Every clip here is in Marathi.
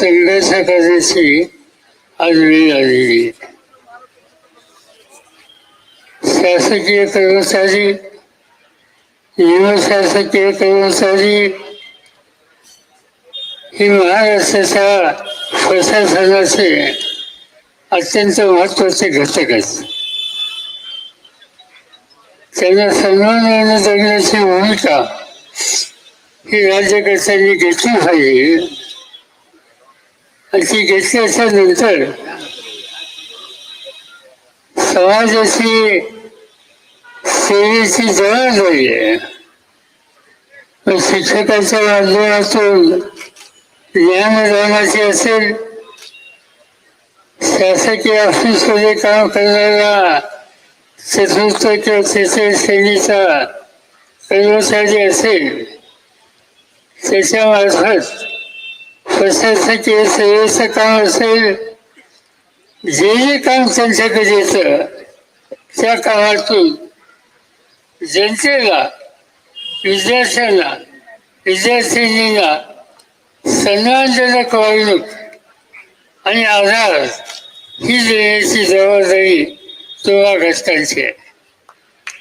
संघर्ष करण्याची आज वेळ आलेली शासकीय कर्मचारी निमशासकीय कर्मचारी ही महाराष्ट्राच्या प्रशासनाचे अत्यंत महत्त्वाचे घटक आहेत. त्यांना सन्मानाने जगण्याची भूमिका ही राज्यकर्त्यांनी घेतली पाहिजे. आणि ती घेतल्याच्या नंतर समाजाची सेवेची जबाबदारी आहे शिक्षकाच्या माध्यमातून ज्ञानदानाची असेल? शासकीय ऑफिसमध्ये काम करणारा चतुर्थ किंवा तिसऱ्या श्रेणीचा कर्मचारी असेल त्याच्यामार्फत प्रशासकीय सेवेचं काम असेल? जे जे काम त्यांच्याकडे येतं त्या कामातून जनतेला विद्यार्थ्यांना विद्यार्थिनींना सन्मानजनक वागणूक आणि आधार ही देण्याची जबाबदारी तुम्हा घटकांची आहे.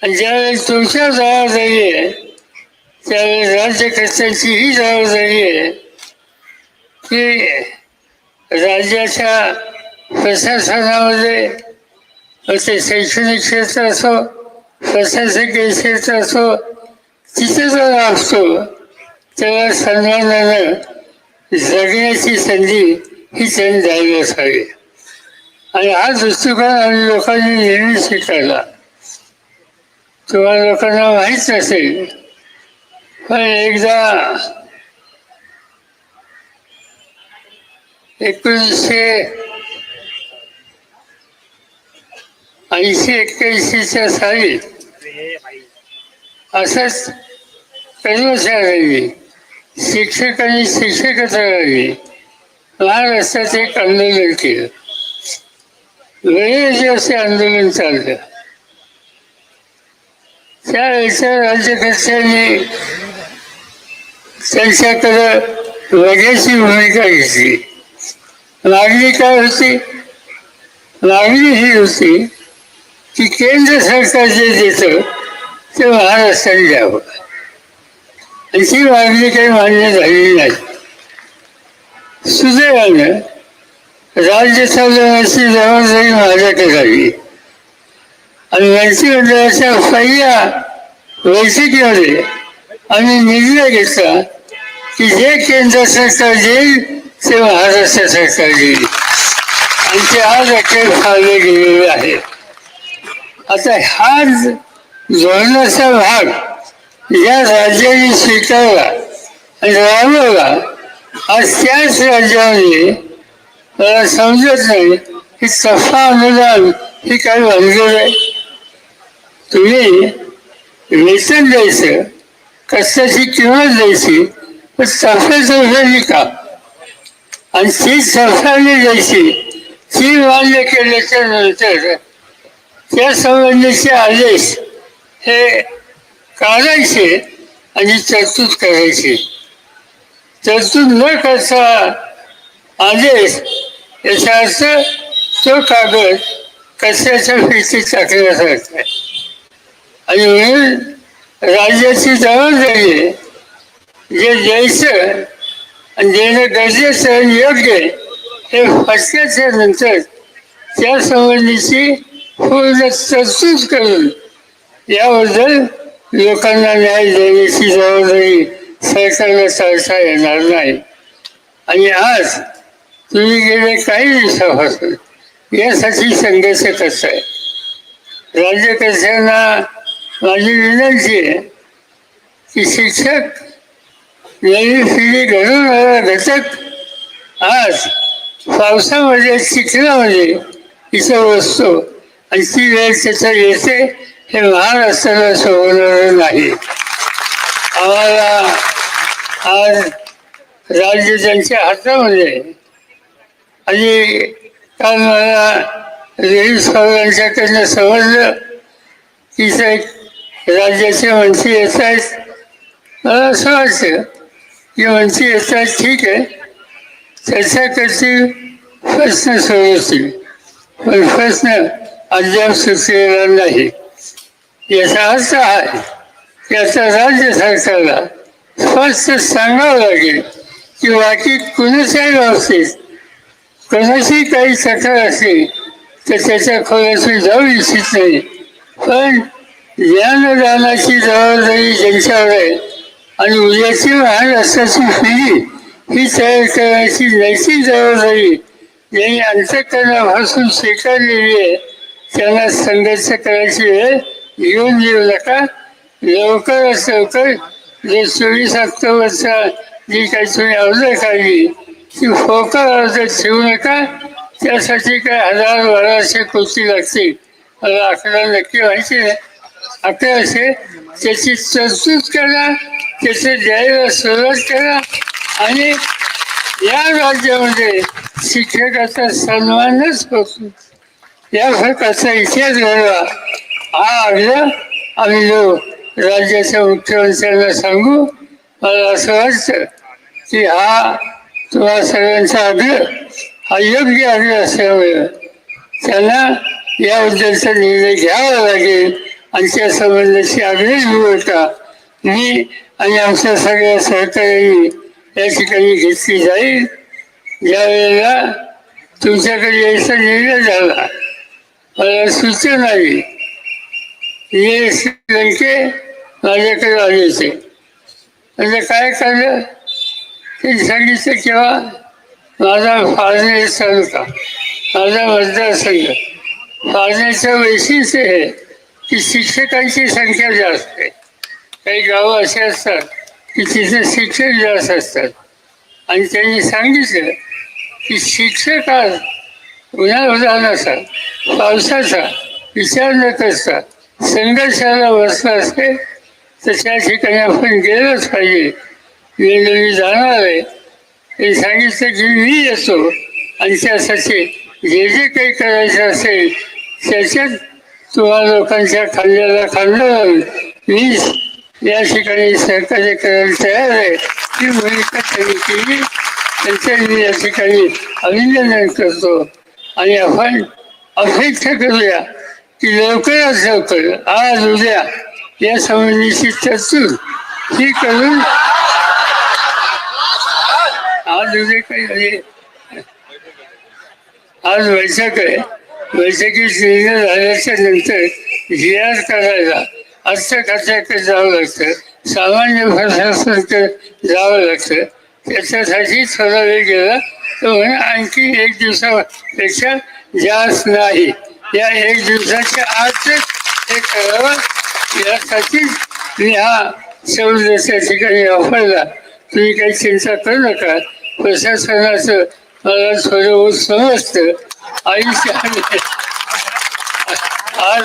आणि ज्यावेळेस तुमच्या जबाबदारी आहे त्यावेळेस राज्यकर्त्यांची ही जबाबदारी आहे की राज्याच्या प्रशासनामध्ये ते शैक्षणिक क्षेत्र असो प्रशासकीय क्षेत्र असो तिथे जर असतो तेव्हा सन्मानानं जगण्याची संधी ही त्यांनी द्यावी असावी. आणि हा दृष्टिकोन आम्ही लोकांनी नेहमी स्वीकारला. तुम्हाला लोकांना माहीत नसेल पण एकदा एकोणीसशे ऐंशी एक्क्याऐंशीच्या साली असंच कर्मचाऱ्यांनी शिक्षक राहिली हा रस्त्यात एक आंदोलन केलं. वेळेचे असे आंदोलन चाललं. त्यावेळेच्या राज्यकर्त्यांनी त्यांच्याकडं वगैरेची भूमिका घेतली. मागणी काय होती? मागणी ही होती की केंद्र सरकार जे देतं ते महाराष्ट्राने द्यावं आणि ती मागणी काही मान्य झालेली नाही सुदैवानं राज्य चालवण्याची जबाबदारी माझ्याकडे झाली आणि मंत्रिमंडळाच्या पहिल्या बैठकीमध्ये आम्ही निर्णय घेतला की जे केंद्र सरकार देईल ते महाराष्ट्र सरकार देईल आणि ते आज अखेर फाळले गेलेले आहे आता हा धोरणाचा भाग या राज्याने स्वीकारला आणि राबवला आज त्याच राज्यामध्ये मला समजत नाही की सफा अनुदान ही काय भानगड आहे. तुम्ही वेतन द्यायचं कष्टाची किंमत द्यायची पण सफे का? आणि ती सफाली जायची ती मान्य केल्याच्यानंतर त्या संबंधीचे आदेश हे काढायचे आणि तरतूद करायची. तरतूद न करता आदेश याचा अर्थ तो कागद कशाच्या फिरती टाकण्यासारखा आहे आणि म्हणून राज्याची जबाबदारी जे द्यायचं आणि देणं गरजेचं आणि योग्य हे फटक्याच्या नंतर त्या संबंधीची पूर्ण तरतूद करून याबद्दल लोकांना न्याय देण्याची जबाबदारी सरकारला चालता येणार नाही. आणि आज तुम्ही गेले काही दिवसापासून यासाठी संघर्ष करताय. राज्यकर्त्यांना माझी विनंती आहे की शिक्षक नवी पिढी घडवणारा घटक आज पावसामध्ये चिखलामध्ये इथं बसतो आणि ती वेळ त्याच्या येते हे महाराष्ट्राला सोडवणार नाही आम्हाला आज राज्य त्यांच्या हातामध्ये आहे. आणि काल मला रेल साहेबांच्याकडनं समजलं की राज्याचे मंत्री येत आहेत मला असं वाटतं की मंत्री येतात ठीक आहे त्याच्याकडची करतील प्रश्न सोडवतील पण प्रश्न अद्याप सुचलेला नाही। याचा अर्थ आहे की राज्य सरकारला स्पष्ट सांगावं लागेल की बाकी कुणाच्याही बाबतीत कोणाशी काही तक्रार असली तर त्याच्या खोलाशी जाऊ इच्छित नाही। पण ज्ञानदानाची जबाबदारी ज्यांच्यावर आहे आणि उद्याची महाराष्ट्राची पिढी ही तयार करण्याची नैतिक जबाबदारी ज्यांनी अंतकरणापासून स्वीकारलेली आहे. त्यांना संघर्ष करायची वेळ येऊन देऊ नका. लवकरात लवकर जे चोवीस ऑक्टोबरचा जी काही तुम्ही अर्ज काढली ती फोकर अर्ज ठेवू नका. त्यासाठी काय हजार बाराशे कोटी लागतील. मला आकडा नक्की माहिती नाही असे त्याची तरतूद करा. त्याचे द्यायला सुरुवात करा आणि या राज्यामध्ये शिक्षकाचा सन्मानच होतो या प्रकारचा इतिहास घडवा हा आग्रह आम्ही जो राज्याच्या मुख्यमंत्र्यांना सांगू मला असं वाटतं की हा तुम्हा सगळ्यांचा आग्रह हा योग्य आग्रह असल्यामुळे त्यांना याबद्दलचा निर्णय घ्यावा लागेल आणि त्या संबंधाची आग्रही भूमिका मी आणि आमच्या सगळ्या सहकार्यांनी या ठिकाणी घेतली जाईल. ज्या वेळेला तुमच्याकडे यायचा निर्णय झाला. मला सूचना आली हे लंके माझ्याकडे आले होते म्हणजे काय करलं ते सांगितलं किंवा माझा फाळणे तालुका माझा मतदारसंघ. फाळण्याचं वैशिष्ट्य हे की शिक्षकांची संख्या जास्त आहे. काही गावं असे असतात की तिथे शिक्षक जास्त असतात. आणि त्यांनी सांगितलं की शिक्षक आज उन्हाळ्याचा पावसाचा विचार न असता संघर्षाला बसला असते तर त्या ठिकाणी आपण गेलंच पाहिजे. वेळोवेळी जाणार आहे. हे सांगितलं की मी येतो आणि त्यासाठी जे जे काही करायचं असेल त्याच्यात तुम्हाला लोकांच्या खांद्याला खांदा लावून मी या ठिकाणी सहकार्य करायला तयार आहे ही भूमिका त्यांनी केली. त्यांचं मी या ठिकाणी अभिनंदन करतो. आणि आपण अपेक्षा करूया की लवकरात लवकर आज उद्या या संबंधीची तरतूद ही करून आज उद्या काही म्हणजे आज बैठक आहे. बैठकीत निर्णय झाल्याच्यानंतर आर करायला अर्थ खात्याकडे जावं लागतं. सामान्य प्रशासनाकडे जावं लागतं. त्याच्यासाठी थोडा वेळ गेला तर म्हणे आणखी एक दिवसापेक्षा जास्त नाही. या एक दिवसाच्या आतच हे करावं. यासाठी मी हा सौदेच्या ठिकाणी वापरला. तुम्ही काही चिंता करू नका. प्रशासनाचं मला थोडं समजतं आयुष्य आज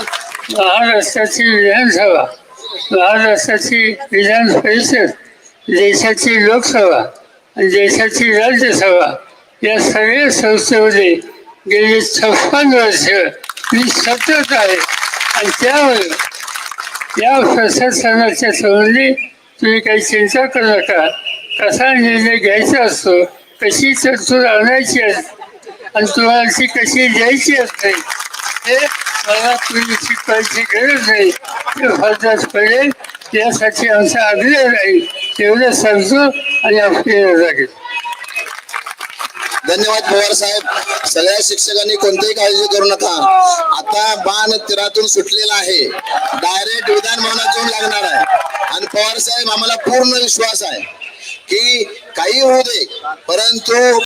महाराष्ट्राची विधानसभा महाराष्ट्राची विधान परिषद देशाची लोकसभा आणि देशाची राज्यसभा या सगळ्या संस्थेमध्ये गेली छप्पन वर्ष मी सतत आहे. आणि त्यामुळे या प्रशासनाच्या संबंधी तुम्ही काही चिंता करू नका. कसा निर्णय घ्यायचा असतो कशी तरतूद आणायची असते आणि तुम्हाला ती कशी द्यायची असते हे मला तुम्ही शिकवायची गरज नाही ते पडेल यासाठी आमचा आग्रह राहील तेवढं सांगतो आणि आपल्याला लागेल धन्यवाद पवार साहेब. सगळ्या शिक्षकांनी कोणतीही काळजी करू नका. आता बाण तिरातून सुटलेला आहे. डायरेक्ट विधानभवनात जाऊन लागणार आहे. आणि पवार साहेब आम्हाला पूर्ण विश्वास आहे की काही होऊ दे परंतु